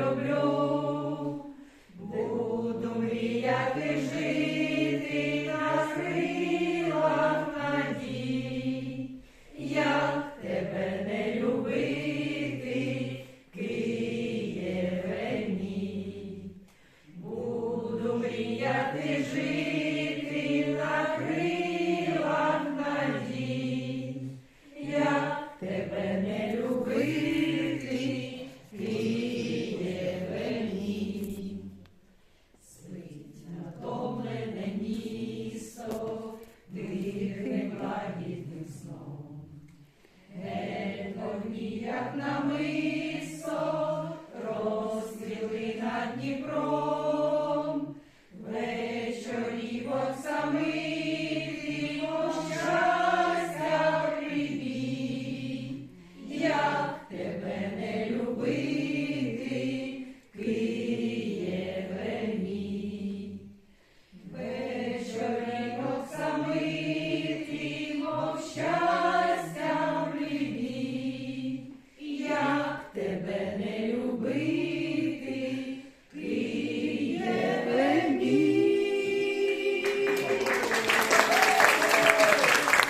люблю, буду мріяти жити на крилах надій. як тебе не любити, Києве мій. буду мріяти жити. Дніпром, вечорівок самих.